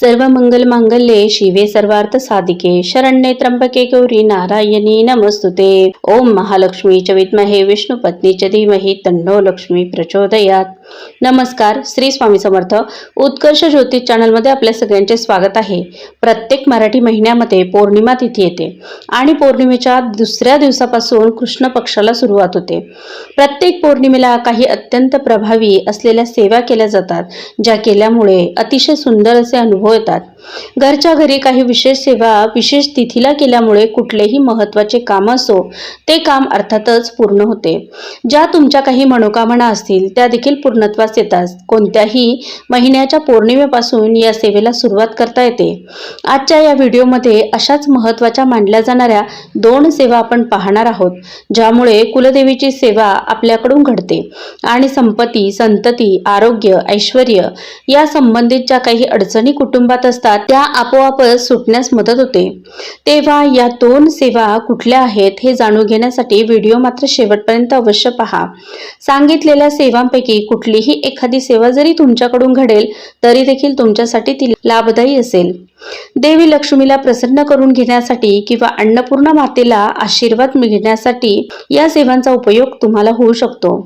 सर्व मंगल मांगल्ये शिवे सर्वार्थ साधिके शरण्ये त्र्यंबके गौरी नारायणी नमस्तुते. ओम महालक्ष्मी च विद्महे विष्णुपत्नी च धीमहि तन्नो लक्ष्मी प्रचोदयात. नमस्कार श्री स्वामी समर्थ. उत्कर्ष ज्योतिष चॅनलमध्ये आपल्या सगळ्यांचे स्वागत आहे. प्रत्येक मराठी महिन्यामध्ये पौर्णिमा तिथी येते आणि पौर्णिमेच्या दुसऱ्या दिवसापासून कृष्ण पक्षाला सुरुवात होते. प्रत्येक पौर्णिमेला काही अत्यंत प्रभावी असलेल्या सेवा केल्या जातात ज्या केल्यामुळे अतिशय सुंदर असे अनुभव येतात. घरच्या घरी काही विशेष सेवा विशेष तिथीला केल्यामुळे कुठलेही महत्त्वाचे काम असो ते काम अर्थातच पूर्ण होते. ज्या तुमच्या काही मनोकामना असतील त्या देखील पूर्णत्वास येतात. कोणत्याही महिन्याच्या पौर्णिमेपासून या सेवेला सुरुवात करता येते. आजच्या या व्हिडिओमध्ये अशाच महत्त्वाच्या मानल्या जाणाऱ्या दोन सेवा आपण पाहणार आहोत ज्यामुळे कुलदेवीची सेवा आपल्याकडून घडते आणि संपत्ती संतती आरोग्य ऐश्वर या संबंधित ज्या काही अडचणी कुटुंबात असतात त्या आपोआपच सुटण्यास मदत होते. तेव्हा या दोन सेवा कुठल्या आहेत हे जाणून घेण्यासाठी व्हिडिओ मात्र शेवटपर्यंत अवश्य पहा. सांगितलेल्या सेवांपैकी कुठलीही एखादी सेवा जरी तुमच्याकडून घडेल तरी देखील तुमच्यासाठी ती लाभदायी असेल. देवी लक्ष्मीला प्रसन्न करून घेण्यासाठी किंवा अन्नपूर्णा मातेला आशीर्वाद मिळण्यासाठी या सेवांचा उपयोग तुम्हाला होऊ शकतो.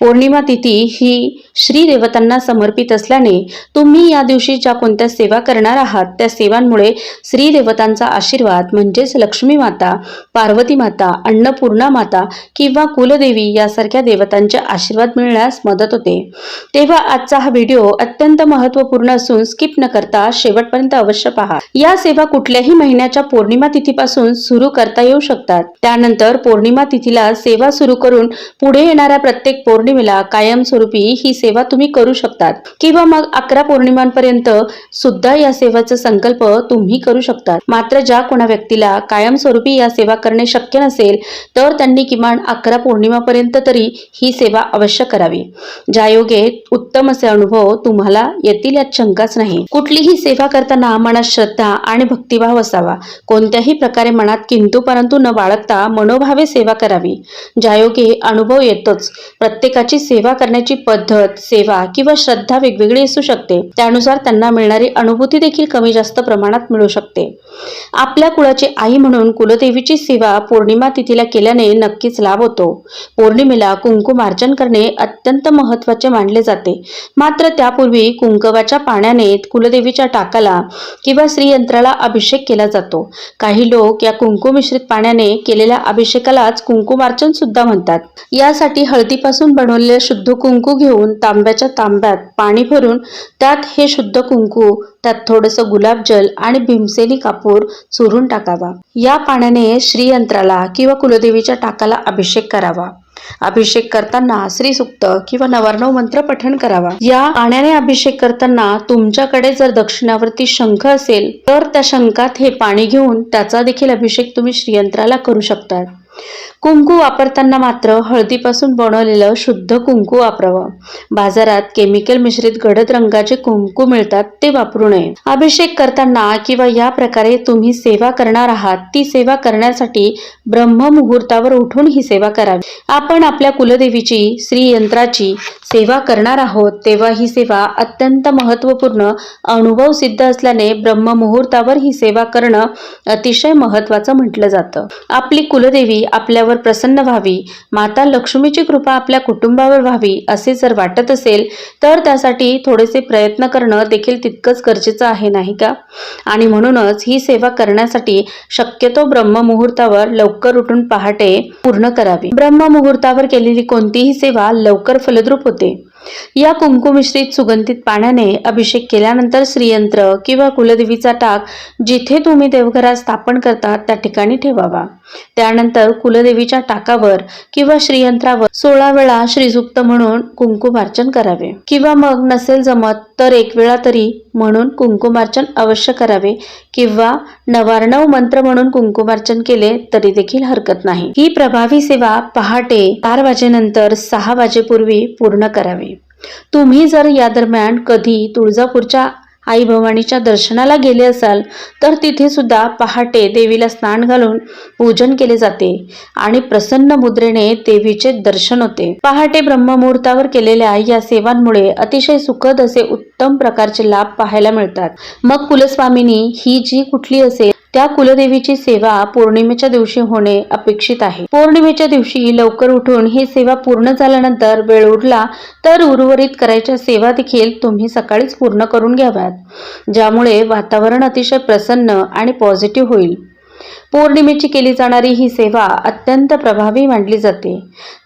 पौर्णिमा तिथी ही श्री देवतांना समर्पित असल्याने तुम्ही या दिवशी ज्या कोणत्या सेवा करणार आहात त्या सेवांमुळे श्री देवतांचा आशीर्वाद म्हणजेच लक्ष्मी माता पार्वती माता अन्नपूर्णा माता किंवा कुलदेवी यासारख्या देवतांचे आशीर्वाद मिळण्यास मदत होते. तेव्हा आजचा हा व्हिडिओ अत्यंत महत्त्वपूर्ण असून स्किप न करता शेवटपर्यंत अवश्य पहा. या सेवा कुठल्याही महिन्याच्या पौर्णिमा तिथीपासून सुरू करता येऊ शकतात. त्यानंतर पौर्णिमा तिथीला सेवा सुरू करून पुढे येणाऱ्या प्रत्येक पौर्णिमेला कायमस्वरूपी ही सेवा तुम्ही करू शकतात. किंवा मग अकरा पौर्णिमांपर्यंत सुद्धा या सेवाचा संकल्प तुम्ही करू शकतात. मात्र ज्या कोणा व्यक्तीला कायमस्वरूपी या सेवा करणे शक्य नसेल तर त्यांनी किमान अकरा पौर्णिमापर्यंत तरी ही सेवा अवश्य करावी. ज्यायोगे उत्तम असे अनुभव तुम्हाला येतील यात शंकाच नाही. कुठलीही सेवा करताना मनाशी श्रद्धा आणि भक्तिभाव असावा. कोणत्याही प्रकारे मनात किंतू परंतु न बाळगता मनोभावे सेवा करावी. ज्यायोगे अनुभव येतोच. प्रत्येकाची सेवा करण्याची पद्धत सेवा किंवा श्रद्धा वेगवेगळी असू शकते. त्यानुसार त्यांना मिळणारी अनुभूती देखील कमी जास्त प्रमाणात मिळू शकते. आपल्या कुळाची आई म्हणून कुलदेवीची सेवा पौर्णिमा तिथीला केल्याने नक्कीच लाभ होतो. पौर्णिमेला कुंकुमार्चन करणे अत्यंत महत्त्वाचे मानले जाते. मात्र त्यापूर्वी कुंकवाच्या पाण्याने कुलदेवीच्या टाकाला किंवा श्रीयंत्राला अभिषेक केला जातो. काही लोक या कुंकू मिश्रित पाण्याने केलेल्या अभिषेकालाच कुंकुमार्चन सुद्धा म्हणतात. यासाठी हळदीपासून बनवलेले शुद्ध कुंकू घेऊन तांब्याच्या तांब्यात पाणी भरून त्यात हे शुद्ध कुंकू त्यात थोडंसं गुलाबजल आणि भीमसेनी कापूर चुरून टाकावा. या पाण्याने श्रीयंत्राला किंवा कुलदेवीच्या टाकाला अभिषेक करावा. अभिषेक करताना श्रीसुक्त किंवा नवार्णव मंत्र पठण करावा. या पाण्याने अभिषेक करताना तुमच्याकडे जर दक्षिणावरती शंख असेल तर त्या शंखात हे पाणी घेऊन त्याचा देखील अभिषेक तुम्ही श्रीयंत्राला करू शकतात. कुंकू वापरताना मात्र हळदीपासून बनवलेलं शुद्ध कुंकू वापरावं. बाजारात केमिकल मिश्रित गडद रंगाचे कुंकू मिळतात ते वापरू नये. अभिषेक करताना किंवा या प्रकारे तुम्ही सेवा करणार आहात ती सेवा करण्यासाठी ब्रह्म मुहूर्तावर उठून ही सेवा करावी. आपण आपल्या कुलदेवीची श्रीयंत्राची सेवा करणार आहोत तेव्हा ही सेवा अत्यंत महत्त्वपूर्ण अनुभव सिद्ध असल्याने ब्रह्म मुहूर्तावर ही सेवा करणं अतिशय महत्त्वाचं म्हटलं जातं. आपली कुलदेवी आपल्यावर प्रसन्न व्हावी माता लक्ष्मीची कृपा आपल्या कुटुंबावर व्हावी असे जर वाटत असेल तर त्यासाठी थोडेसे प्रयत्न करणं देखील तितकंच गरजेचं आहे नाही का? आणि म्हणूनच ही सेवा करण्यासाठी शक्यतो ब्रह्ममुहूर्तावर लवकर उठून पहाटे पूर्ण करावी. ब्रह्ममुहूर्तावर केलेली कोणतीही सेवा लवकर फलद्रूप होते. या कुंकू मिश्रित सुगंधित पाण्याने अभिषेक केल्यानंतर श्रीयंत्र किंवा कुलदेवीचा टाक जिथे तुम्ही देवघरात स्थापन करता त्या ठिकाणी ठेवावा. त्यानंतर कुलदेवीच्या टाकावर किंवा श्रीयंत्रावर सोळा वेळा श्रीसुक्त म्हणून कुंकुमार्चन करावे. किंवा मग नसेल जमत तर एक वेळा तरी म्हणून कुंकुमार्चन अवश्य करावे. किंवा नवार्णव मंत्र म्हणून कुंकुमार्चन केले तरी देखील हरकत नाही. ही प्रभावी सेवा पहाटे चार वाजेनंतर सहा वाजेपूर्वी पूर्ण करावी. तुम्ही जर या दरम्यान कधी तुळजापूरच्या आई भवानीच्या दर्शनाला गेले असाल तर तिथे सुद्धा पहाटे देवीला स्नान घालून पूजन केले जाते आणि प्रसन्न मुद्रेने देवीचे दर्शन होते. पहाटे ब्रह्ममुहूर्तावर केलेल्या या सेवांमुळे अतिशय सुखद असे उत्तम प्रकारचे लाभ पाहायला मिळतात. मग कुलस्वामिनी ही जी कुठली असेल त्या कुलदेवीची सेवा पौर्णिमेच्या दिवशी होणे अपेक्षित आहे. पौर्णिमेच्या दिवशी लवकर उठून ही सेवा पूर्ण झाल्यानंतर वेळ उरला तर उर्वरित करायच्या सेवा देखील तुम्ही सकाळीच पूर्ण करून घ्याव्यात. ज्यामुळे वातावरण अतिशय प्रसन्न आणि पॉझिटिव्ह होईल. पौर्णिमेची केली जाणारी ही सेवा अत्यंत प्रभावी मानली जाते.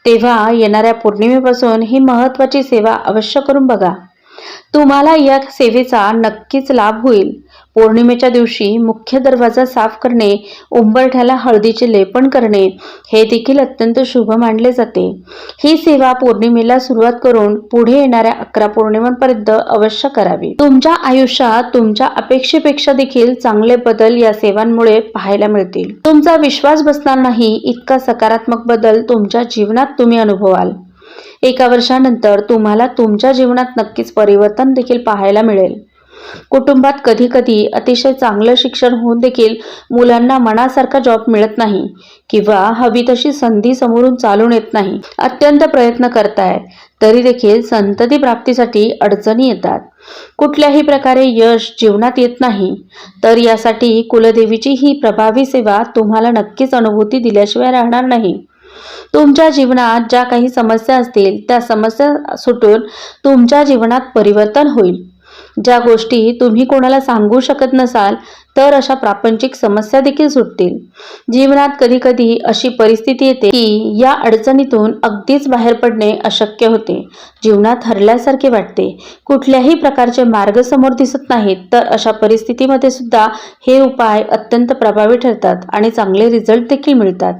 तेव्हा येणाऱ्या पौर्णिमेपासून ही महत्त्वाची सेवा अवश्य करून बघा. तुम्हाला या सेवेचा नक्कीच लाभ होईल. पौर्णिमेच्या दिवशी मुख्य दरवाजा साफ करणे उंबरठ्याला हळदीचे लेपन करणे हे देखील अत्यंत शुभ मानले जाते. ही सेवा पौर्णिमेला सुरुवात करून पुढे येणाऱ्या अकरा पौर्णिमांपर्यंत अवश्य करावी. तुमच्या आयुष्यात तुमच्या अपेक्षेपेक्षा देखील चांगले बदल या सेवांमुळे पाहायला मिळतील. तुमचा विश्वास बसणार नाही इतका सकारात्मक बदल तुमच्या जीवनात तुम्ही अनुभवाल. एका वर्षानंतर तुम्हाला तुमच्या जीवनात नक्कीच परिवर्तन देखील पाहायला मिळेल. कुटुंबात कधी कधी अतिशय चांगलं शिक्षण होऊन देखील मुलांना मनासारखा जॉब मिळत नाही किंवा हवी तशी संधी समोरून चालून येत नाही. अत्यंत प्रयत्न करताय तरी देखील संतती प्राप्तीसाठी अडचणी येतात. कुठल्याही प्रकारे यश जीवनात येत नाही तर यासाठी कुलदेवीची ही प्रभावी सेवा तुम्हाला नक्कीच अनुभूती दिल्याशिवाय राहणार नाही. तुमच्या जीवनात ज्या काही समस्या असतील त्या समस्या सुटून तुमच्या जीवनात परिवर्तन होईल. ज्या गोष्टी तुम्ही कोणाला सांगू शकत नसाल तर अशा प्रापंचिक समस्या देखील सुटतील. जीवनात कधी कधी अशी परिस्थिती येते की या अडचणीतून अगदीच बाहेर पडणे अशक्य होते. जीवनात हरल्यासारखे वाटते. कुठल्याही प्रकारचे मार्ग समोर दिसत नाहीत तर अशा परिस्थितीमध्ये सुद्धा हे उपाय अत्यंत प्रभावी ठरतात आणि चांगले रिझल्ट देखील मिळतात.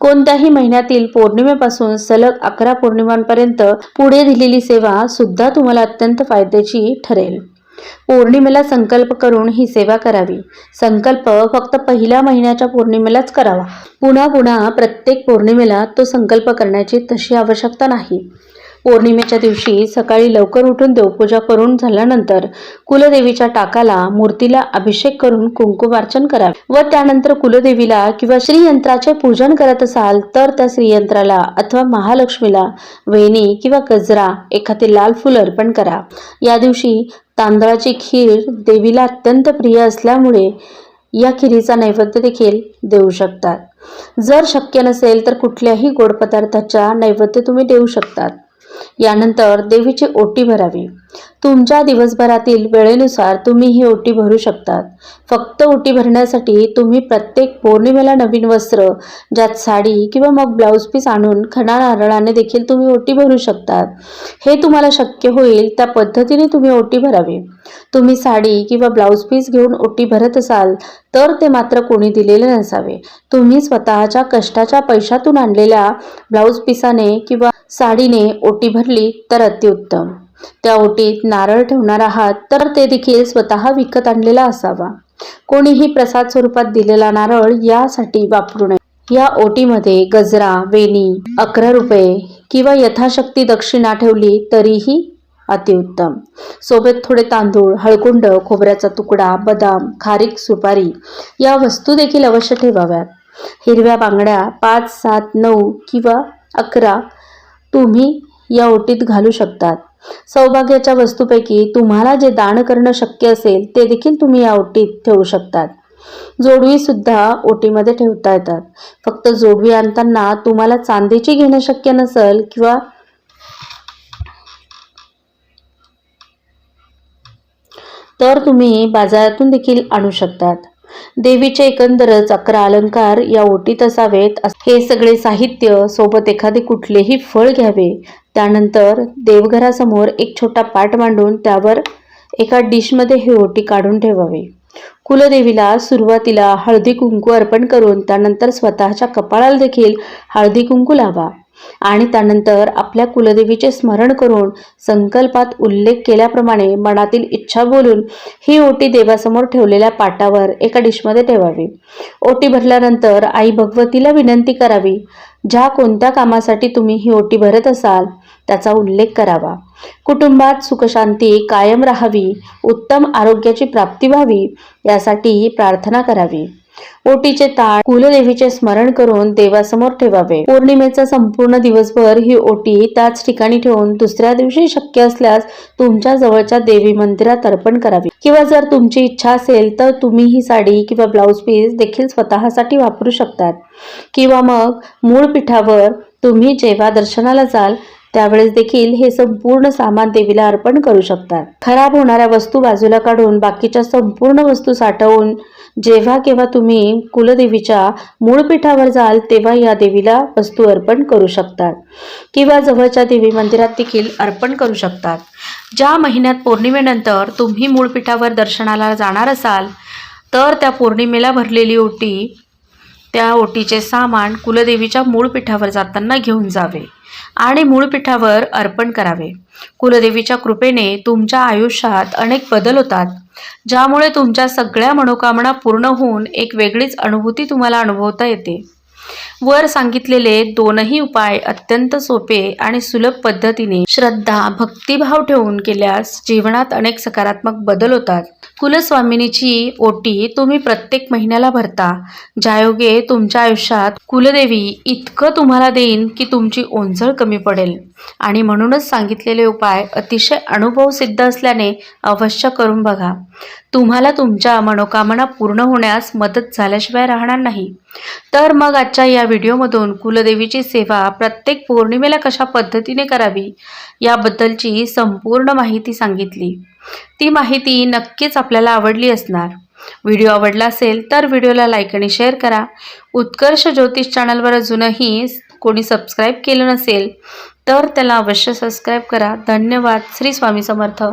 कोणत्याही महिन्यातील पौर्णिमेपासून सलग अकरा पौर्णिमांपर्यंत पुढे दिलेली सेवा सुद्धा तुम्हाला अत्यंत फायद्याची ठरेल. पौर्णिमेला संकल्प करून ही सेवा करावी. संकल्प फक्त पहिल्या महिन्याच्या पौर्णिमेलाच करावा. पुन्हा पुन्हा प्रत्येक पौर्णिमेला तो संकल्प करण्याची तशी आवश्यकता नाही. पौर्णिमेच्या दिवशी सकाळी लवकर उठून देवपूजा करून झाल्यानंतर कुलदेवीच्या टाकाला मूर्तीला अभिषेक करून कुंकुमार्चन करावे. व त्यानंतर कुलदेवीला किंवा श्रीयंत्राचे पूजन करत असाल तर त्या श्रीयंत्राला अथवा महालक्ष्मीला वेणी किंवा गजरा एखादे लाल फुल अर्पण करा. या दिवशी तांदळाची खीर देवीला अत्यंत प्रिय असल्यामुळे या खिरीचा नैवेद्य देखील देऊ शकतात. जर शक्य नसेल तर कुठल्याही गोड पदार्थाच्या नैवेद्य तुम्ही देऊ शकतात. यानंतर देवीची ओटी भरावी. तुमच्या दिवसभरातील वेळेनुसार तुम्ही ही ओटी भरू शकतात. फक्त ओटी भरण्यासाठी तुम्ही प्रत्येक पौर्णिमेला नवीन वस्त्र ज्यात साडी किंवा मग ब्लाऊज पीस आणून खणा नारळाने देखील तुम्ही ओटी भरू शकतात. हे तुम्हाला शक्य होईल त्या पद्धतीने तुम्ही ओटी भरावी. तुम्ही साडी किंवा ब्लाऊज पीस घेऊन ओटी भरत असाल तर ते मात्र कोणी दिलेले नसावे. तुम्ही स्वतःच्या कष्टाच्या पैशातून आणलेल्या ब्लाऊज पिसाने किंवा साडीने ओटी भरली तर अतिउत्तम. त्या ओटीत नारळ ठेवणार आहात तर ते देखील स्वतः विकत आणलेला असावा. कोणीही प्रसाद स्वरूपात दिलेला नारळ यासाठी वापरू नये. या ओटीमध्ये गजरा वेणी अकरा रुपये किंवा यथाशक्ती दक्षिणा ठेवली तरीही अतिउत्तम. सोबत थोडे तांदूळ हळकुंड खोबऱ्याचा तुकडा बदाम खारीक सुपारी या वस्तू देखील अवश्य ठेवाव्यात. हिरव्या बांगड्या पाच सात नऊ किंवा अकरा तुम्ही या ओटीत घालू शकतात. सौभाग्याच्या वस्तूपैकी तुम्हाला जे दान करणं शक्य असेल ते देखील तुम्ही या ओटीत ठेवू शकतात. जोडवी सुद्धा ओटीमध्ये ठेवता येतात. फक्त जोडवी आणताना तुम्हाला चांदीची घेणं शक्य नसेल किंवा तर तुम्ही बाजारातून देखील आणू शकतात. देवीचे एकंदरच अकरा अलंकार या ओटीत असावेत. हे सगळे साहित्य सोबत एखादे कुठलेही फळ घ्यावे. त्यानंतर देवघरासमोर एक छोटा पाट मांडून त्यावर एका डिशमध्ये ही ओटी काढून ठेवावी. कुलदेवीला सुरुवातीला हळदी कुंकू अर्पण करून त्यानंतर स्वतःच्या कपाळाला देखील हळदी कुंकू लावा. आणि त्यानंतर आपल्या कुलदेवीचे स्मरण करून संकल्पात उल्लेख केल्याप्रमाणे मनातील इच्छा बोलून ही ओटी देवासमोर ठेवलेल्या पाटावर एका डिशमध्ये ठेवावी. ओटी भरल्यानंतर आई भगवतीला विनंती करावी ज्या कोणत्या कामासाठी तुम्ही ही ओटी भरत असाल त्याचा उल्लेख करावा. कुटुंबात सुखशांती कायम राहावी उत्तम आरोग्याची प्राप्ती व्हावी यासाठी प्रार्थना करावी. ओटीचे ताळ कुलदेवीचे स्मरण करून देवासमोर ठेवावे. पौर्णिमेचा संपूर्ण दिवसभर ही ओटी त्याच ठिकाणी ठेवून दुसऱ्या दिवशी शक्य असल्यास तुमच्या जवळच्या देवी मंदिरात अर्पण करावी. किंवा जर तुमची इच्छा असेल तर तुम्ही ही साडी किंवा ब्लाऊज पीस देखील स्वतःसाठी वापरू शकतात. किंवा मग मूळ पीठावर तुम्ही जेव्हा दर्शनाला जाल त्यावेळेस देखील हे संपूर्ण सामान देवीला अर्पण करू शकतात. खराब होणाऱ्या वस्तू बाजूला काढून बाकीच्या संपूर्ण वस्तू साठवून जेव्हा केव्हा तुम्ही कुलदेवीच्या मूळ पीठावर जाल तेव्हा या देवीला वस्तू अर्पण करू शकतात. किंवा जवळच्या देवी मंदिरात देखील अर्पण करू शकतात. ज्या महिन्यात पौर्णिमेनंतर तुम्ही मूळ पीठावर दर्शनाला जाणार असाल तर त्या पौर्णिमेला भरलेली ओटी त्या ओटीचे सामान कुलदेवीच्या मूळ पीठावर जाताना घेऊन जावे आणि मूळ पीठावर अर्पण करावे. कुलदेवीच्या कृपेने तुमच्या आयुष्यात अनेक बदल होतात. ज्यामुळे तुमच्या सगळ्या मनोकामना पूर्ण होऊन एक वेगळीच अनुभूती तुम्हाला अनुभवता येते. वर सांगितलेले दोनही उपाय अत्यंत सोपे आणि सुलभ पद्धतीने श्रद्धा भक्तिभाव ठेवून केल्यास जीवनात अनेक सकारात्मक बदल होतात. कुलस्वामिनीची ओटी तुम्ही प्रत्येक महिन्याला भरता. ज्यायोगे तुमच्या आयुष्यात कुलदेवी इतकं तुम्हाला देईन की तुमची ओंजळ कमी पडेल. आणि म्हणूनच सांगितलेले उपाय अतिशय अनुभव सिद्ध असल्याने अवश्य करून बघा. तुम्हाला तुमच्या मनोकामना पूर्ण होण्यास मदत झाल्याशिवाय राहणार नाही. तर मग आजच्या या व्हिडिओमधून कुलदेवीची सेवा प्रत्येक पौर्णिमेला कशा पद्धतीने करावी याबद्दलची संपूर्ण माहिती सांगितली. ती माहिती नक्कीच आपल्याला आवडली असणार. व्हिडिओ आवडला असेल तर व्हिडिओला लाईक आणि शेअर करा. उत्कर्ष ज्योतिष चॅनलवर अजूनही कोणी सबस्क्राईब केलं नसेल तर त्याला अवश्य सबस्क्राईब करा. धन्यवाद. श्री स्वामी समर्थ.